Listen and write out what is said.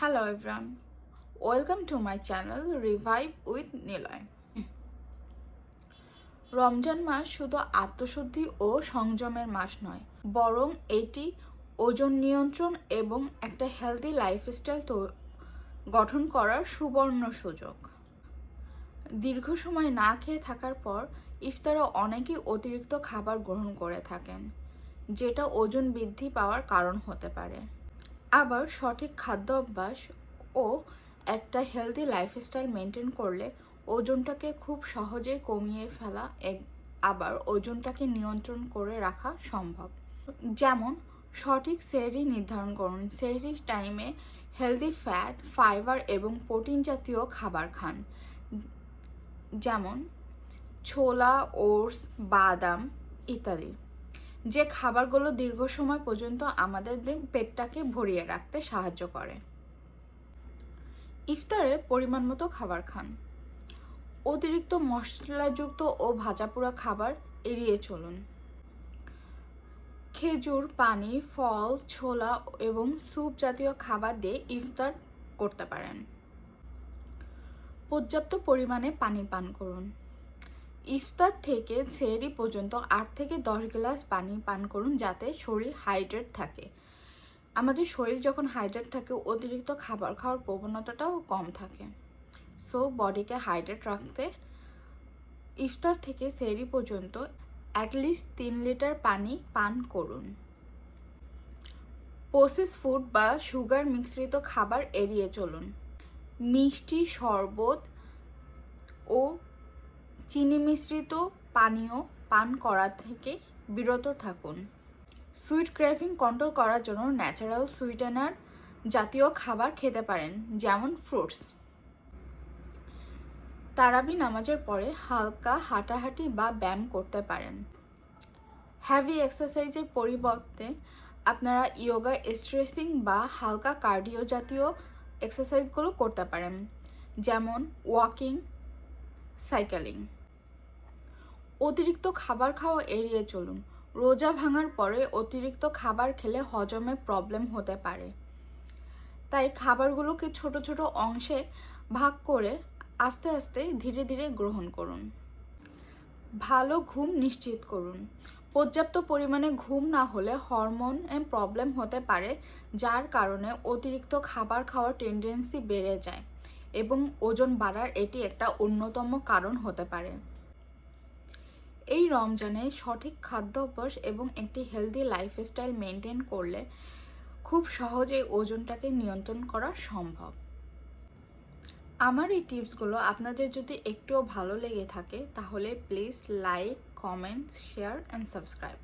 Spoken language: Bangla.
Hello, everyone. Welcome to my channel, Revive with Niloy. Ramzan মাস শুধু আত্মশুদ্ধি ও সংযমের মাস নয়, বরং এটি ওজন নিয়ন্ত্রণ এবং একটা হেলদি লাইফস্টাইল গঠন করার সুবর্ণ সুযোগ দীর্ঘ সময় না খেয়ে থাকার পর ইফতারে অনেকেই অতিরিক্ত খাবার গ্রহণ করে থাকেন, যেটা ওজন বৃদ্ধি পাওয়ার কারণ হতে পারে আবার সঠিক খাদ্য অভ্যাস ও একটা হেলদি লাইফস্টাইল মেনটেন করলে ওজনটাকে খুব সহজে কমিয়ে ফেলা এক, আবার ওজনটাকে নিয়ন্ত্রণ করে রাখা সম্ভব। যেমন, সঠিক সেহরি নির্ধারণ করুন। সেহরির টাইমে হেলদি ফ্যাট ফাইবার এবং প্রোটিন জাতীয় খাবার খান। যেমন, ছোলা, ওটস, বাদাম ইত্যাদি। যে খাবারগুলো দীর্ঘ সময় পর্যন্ত আমাদের পেটটাকে ভরিয়ে রাখতে সাহায্য করে। ইফতারে পরিমাণ মতো খাবার খান। অতিরিক্ত মশলাযুক্ত ও ভাজাপোড়া খাবার এড়িয়ে চলুন। খেজুর, পানি, ফল, ছোলা এবং স্যুপ জাতীয় খাবার দিয়ে ইফতার করতে পারেন। পর্যাপ্ত পরিমাণে পানি পান করুন। ইফতার থেকে সেহরি পর্যন্ত আট থেকে দশ গ্লাস পানি পান করুন যাতে শরীর হাইড্রেট থাকে। আমাদের শরীর যখন হাইড্রেট থাকে, অতিরিক্ত খাবার খাওয়ার প্রবণতাটাও কম থাকে। সো বডিকে হাইড্রেট রাখতে ইফতার থেকে সেহরি পর্যন্ত অ্যাটলিস্ট তিন লিটার পানি পান করুন। প্রসেস ফুড বা সুগার মিশ্রিত খাবার এড়িয়ে চলুন। মিষ্টি, শরবত ও চিনি মিশ্রিত পানীয় পান করা থেকে বিরত থাকুন। সুইট ক্রেভিং কন্ট্রোল করার জন্য ন্যাচারাল সুইটেনার জাতীয় খাবার খেতে পারেন, যেমন ফ্রুটস। তারাবি নামাজের পরে হালকা হাঁটাহাঁটি বা ব্যায়াম করতে পারেন। হ্যাভি এক্সারসাইজের পরিবর্তে আপনারা ইয়োগা স্ট্রেসিং বা হালকা কার্ডিও জাতীয় এক্সারসাইজগুলো করতে পারেন, যেমন ওয়াকিং সাইকেলিং অতিরিক্ত খাবার খাওয়া এড়িয়ে চলুন। রোজা ভাঙার পরে অতিরিক্ত খাবার খেলে হজমে প্রবলেম হতে পারে। তাই খাবারগুলোকে ছোট ছোট অংশে ভাগ করে আস্তে আস্তে ধীরে ধীরে গ্রহণ করুন। ভালো ঘুম নিশ্চিত করুন। পর্যাপ্ত পরিমাণে ঘুম না হলে হরমোন প্রবলেম হতে পারে, যার কারণে অতিরিক্ত খাবার খাওয়ার টেন্ডেন্সি বেড়ে যায় এবং ওজন বাড়ার এটি একটা অন্যতম কারণ হতে পারে। এই রমজানে সঠিক খাদ্য অভ্যাস এবং একটি হেলদি লাইফস্টাইল মেনটেন করলে খুব সহজে ওজনটাকে নিয়ন্ত্রণ করা সম্ভব। আমার এই টিপসগুলো আপনাদের যদি একটুও ভালো লেগে থাকে, তাহলে please like comment share and subscribe